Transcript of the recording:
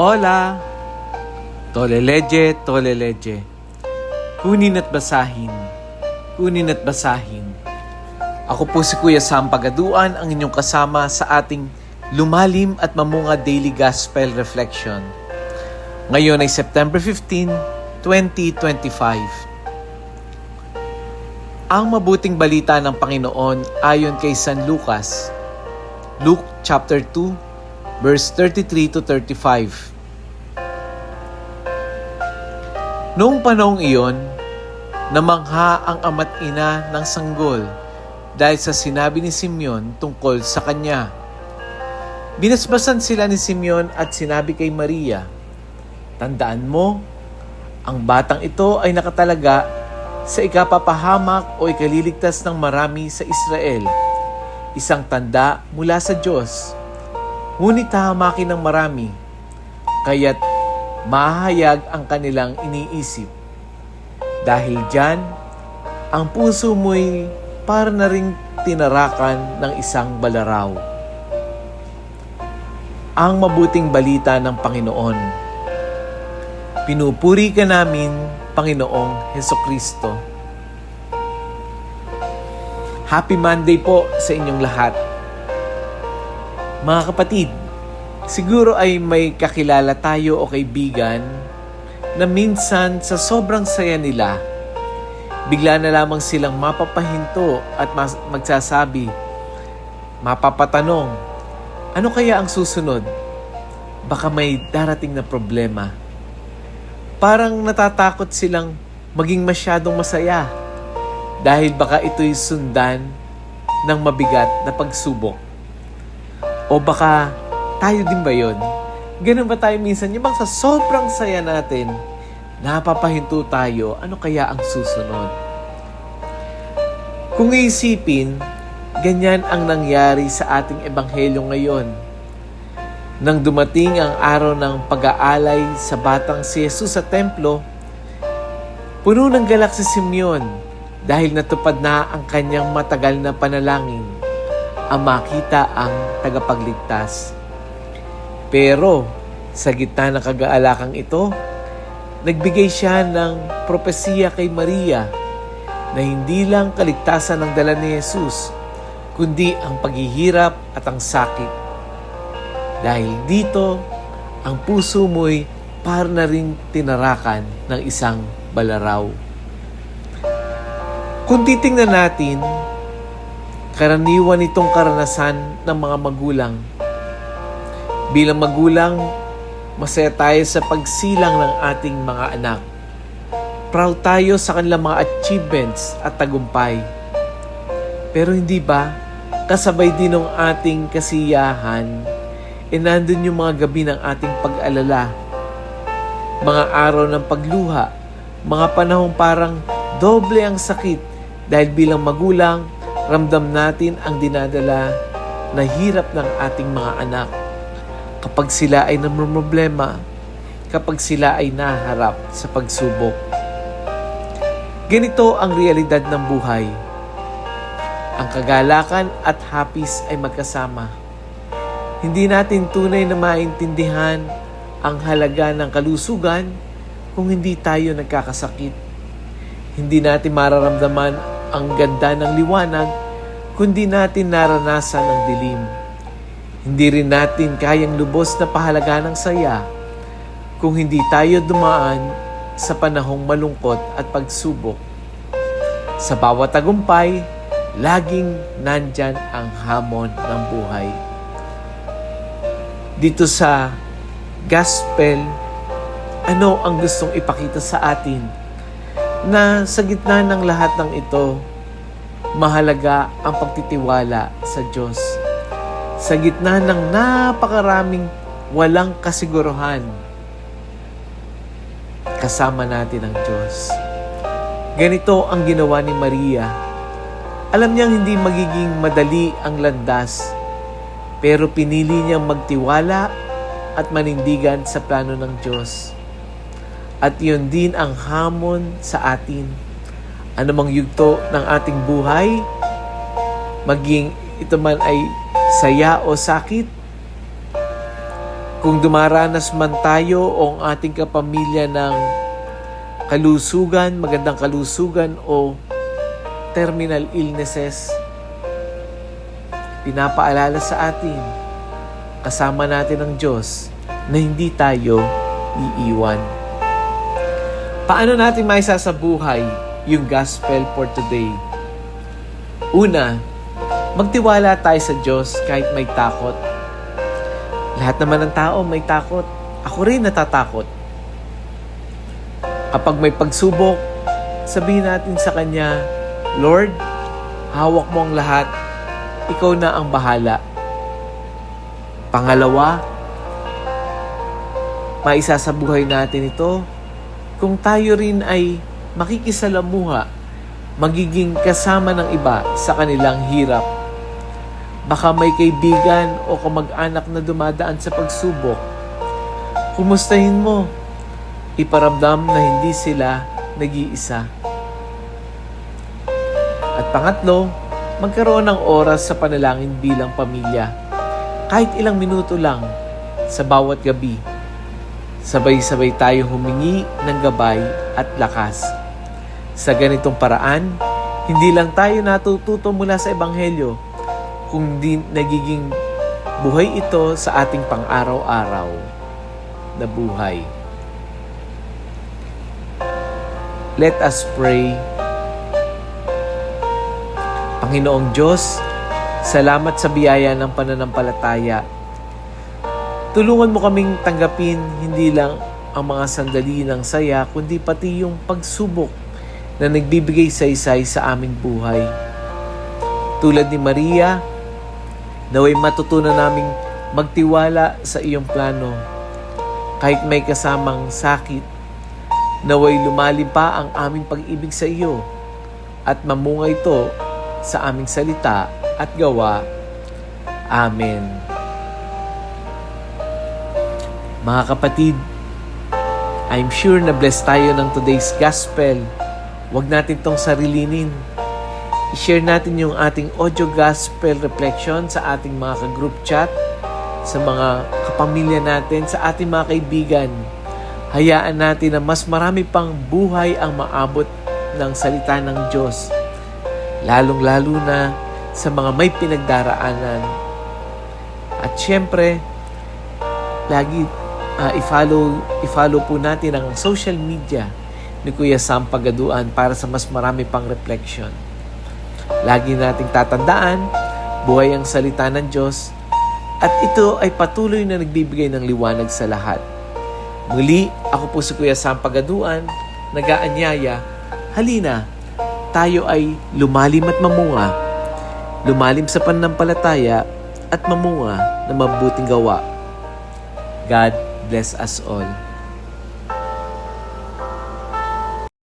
Hola! Toleleje, toleleje. Kunin at basahin. Kunin at basahin. Ako po si Kuya Sam Pagaduan, ang inyong kasama sa ating lumalim at mamunga daily gospel reflection. Ngayon ay September 15, 2025. Ang mabuting balita ng Panginoon ayon kay San Lucas, Luke chapter 2, verse 33 to 35. Noong panahong iyon, namangha ang ama't ina ng sanggol dahil sa sinabi ni Simeon tungkol sa kanya. Binasbasan sila ni Simeon at sinabi kay Maria, Tandaan mo, ang batang ito ay nakatalaga sa ikapapahamak o ikaliligtas ng marami sa Israel, isang tanda mula sa Diyos. Ngunit hahamakin ng marami, kaya't mahayag ang kanilang iniisip. Dahil dyan, ang puso mo'y para na ring tinarakan ng isang balaraw. Ang mabuting balita ng Panginoon. Pinupuri ka namin, Panginoong Heso Kristo. Happy Monday po sa inyong lahat. Mga kapatid, siguro ay may kakilala tayo o kaibigan na minsan sa sobrang saya nila, bigla na lamang silang mapapahinto at mas- magsasabi, mapapatanong, ano kaya ang susunod? Baka may darating na problema. Parang natatakot silang maging masyadong masaya dahil baka ito'y sundan ng mabigat na pagsubok. O baka tayo din ba yon? Ganun ba tayo minsan? Yung bang sa sobrang saya natin, napapahinto tayo, ano kaya ang susunod? Kung iisipin, ganyan ang nangyari sa ating ebanghelyo ngayon. Nang dumating ang araw ng pag-aalay sa batang si Jesus sa templo, puno ng galak si Simeon dahil natupad na ang kanyang matagal na panalangin ang makita ang tagapagligtas. Pero sa gitna ng kagaalakang ito, nagbigay siya ng propesiya kay Maria na hindi lang kaligtasan ng dala ni Jesus, kundi ang paghihirap at ang sakit. Dahil dito, ang puso mo'y par na rin tinarakan ng isang balaraw. Kung titingnan natin, karaniwan itong karanasan ng mga magulang. Bilang magulang, masaya tayo sa pagsilang ng ating mga anak. Proud tayo sa kanilang mga achievements at tagumpay. Pero hindi ba, kasabay din ng ating kasiyahan, e yung mga gabi ng ating pag-alala, mga araw ng pagluha, mga panahong parang doble ang sakit dahil bilang magulang, ramdam natin ang dinadala na hirap ng ating mga anak kapag sila ay namumroblema, kapag sila ay naharap sa pagsubok. Ganito ang realidad ng buhay. Ang kagalakan at hapis ay magkasama. Hindi natin tunay na maintindihan ang halaga ng kalusugan kung hindi tayo nagkakasakit. Hindi natin mararamdaman ang ganda ng liwanag kundi natin naranasan ang dilim. Hindi rin natin kayang lubos na pahalaga ng saya kung hindi tayo dumaan sa panahong malungkot at pagsubok. Sa bawat tagumpay, laging nandyan ang hamon ng buhay. Dito sa gospel, ano ang gustong ipakita sa atin na sa gitna ng lahat ng ito, mahalaga ang pagtitiwala sa Diyos. Sa gitna ng napakaraming walang kasiguruhan, kasama natin ang Diyos. Ganito ang ginawa ni Maria. Alam niyang hindi magiging madali ang landas, pero pinili niyang magtiwala at manindigan sa plano ng Diyos. At yun din ang hamon sa atin. Anumang yugto ng ating buhay, maging ito man ay saya o sakit, Kung dumaranas man tayo o ang ating kapamilya ng kalusugan, magandang kalusugan o terminal illnesses, pinapaalala sa atin, kasama natin ang Diyos na hindi tayo iiwan. Paano natin maisa sa buhay yung gospel for today? Una, magtiwala tayo sa Diyos kahit may takot. Lahat naman ng tao may takot. Ako rin natatakot. Kapag may pagsubok, sabihin natin sa Kanya, Lord, hawak mo ang lahat. Ikaw na ang bahala. Pangalawa, maisa sa buhay natin ito, kung tayo rin ay makikisalamuha, magiging kasama ng iba sa kanilang hirap. Baka may kaibigan o kamag-anak na dumadaan sa pagsubok. Kumustahin mo. Iparamdam na hindi sila nag-iisa. At pangatlo, magkaroon ng oras sa panalangin bilang pamilya. Kahit ilang minuto lang sa bawat gabi. Sabay-sabay tayo humingi ng gabay at lakas. Sa ganitong paraan, hindi lang tayo natututo mula sa Ebanghelyo, kundi nagiging buhay ito sa ating pang-araw-araw na buhay. Let us pray. Panginoong Diyos, salamat sa biyaya ng pananampalataya. Tulungan mo kaming tanggapin hindi lang ang mga sandali ng saya, kundi pati yung pagsubok na nagbibigay saysay sa aming buhay. Tulad ni Maria, naway matutunan naming magtiwala sa iyong plano. Kahit may kasamang sakit, naway lumalim pa ang aming pag-ibig sa iyo at mamunga ito sa aming salita at gawa. Amen. Mga kapatid, I'm sure na blessed tayo ng today's gospel. Huwag natin tong sarilinin. I-share natin yung ating audio gospel reflection sa ating mga ka-group chat, sa mga kapamilya natin, sa ating mga kaibigan. Hayaan natin na mas marami pang buhay ang maabot ng salita ng Diyos. Lalong-lalo na sa mga may pinagdaraanan. At syempre, lagi uh, i-follow, i-follow po natin ang social media ni Kuya Sam Pagaduan para sa mas marami pang reflection. Lagi nating tatandaan, buhay ang salita ng Diyos at ito ay patuloy na nagbibigay ng liwanag sa lahat. Muli, ako po si Kuya Sam Pagaduan, nagaanyaya, halina, tayo ay lumalim at mamunga, lumalim sa pananampalataya at mamunga na mabuting gawa. God bless us all.